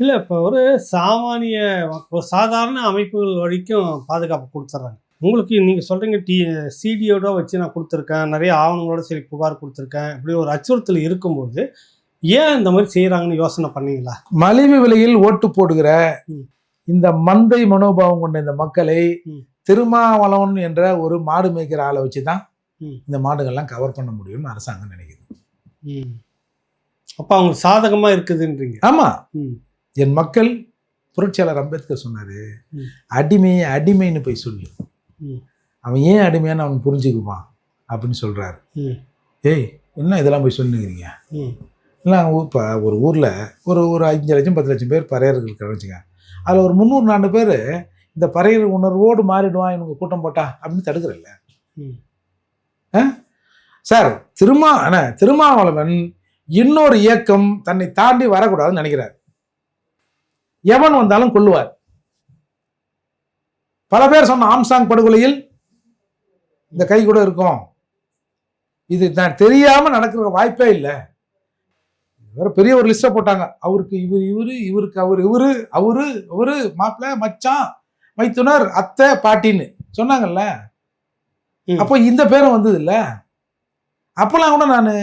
இல்லை இப்போ ஒரு சாமானிய ஒரு சாதாரண அமைப்புகள் வரைக்கும் பாதுகாப்பு கொடுத்துட்றாங்க உங்களுக்கு நீங்கள் சொல்கிறீங்க டி சிடியோட வச்சு நான் கொடுத்துருக்கேன். நிறைய ஆவணங்களோட சரி புகார் கொடுத்துருக்கேன். இப்படி ஒரு அச்சுறுத்தல் இருக்கும்போது ஏன் இந்த மாதிரி செய்கிறாங்கன்னு யோசனை பண்ணீங்களா? மலிவு விலையில் ஓட்டு போடுகிற. இந்த மந்தை மனோபாவம் கொண்ட இந்த மக்களை. திருமாவளவன் என்ற ஒரு மாடு மேய்க்கிற ஆளை வச்சு தான். இந்த மாடுகள்லாம் கவர் பண்ண முடியும்னு அரசாங்கம் நினைக்குது. ம். அப்போ அவங்களுக்கு சாதகமாக இருக்குதுன்றீங்க. ஆமா. ம். என் மக்கள் புரட்சியாளர் அம்பேத்கர் சொன்னாரு. அடிமையை அடிமைன்னு போய் சொல்லு. அவன் ஏன் அடிமையான்னு அவன் புரிஞ்சுக்குவான் அப்படின்னு சொல்றாரு. ம். ஏய் என்ன இதெல்லாம் போய் சொல்லுங்கிறீங்க? இல்லை இப்போ ஒரு ஊரில் ஒரு ஒரு அஞ்சு லட்சம் பத்து லட்சம் பேர் பறையர்கள் வச்சுங்க அதில் ஒரு முந்நூறு நாலு பேர் இந்த பறையர் உணர்வோடு மாறிடுவான் இவங்க கூட்டம் போட்டா அப்படின்னு தடுக்கிறல்ல. சார் திருமா அண்ணா திருமாவளவன் இன்னொரு இயக்கம் தன்னை தாண்டி வரக்கூடாதுன்னு நினைக்கிறார். எவன் வந்தாலும் கொல்லுவார். பல பேர் சொன்ன ஆம்சாங் படுகொலையில் இந்த கை கூட இருக்கும். இது நான் தெரியாம நடக்கிற வாய்ப்பே இல்லை. வேற பெரிய ஒரு லிஸ்ட்டை போட்டாங்க. அவருக்கு இவர் இவரு இவருக்கு அவர் இவரு அவரு அவரு மாப்பிள்ளை மச்சான் மைத்துனர் அத்தை பாட்டின்னு சொன்னாங்கல்ல. அப்போ இந்த பேரும் வந்தது இல்ல அப்பெல்லாம் கூட நான்?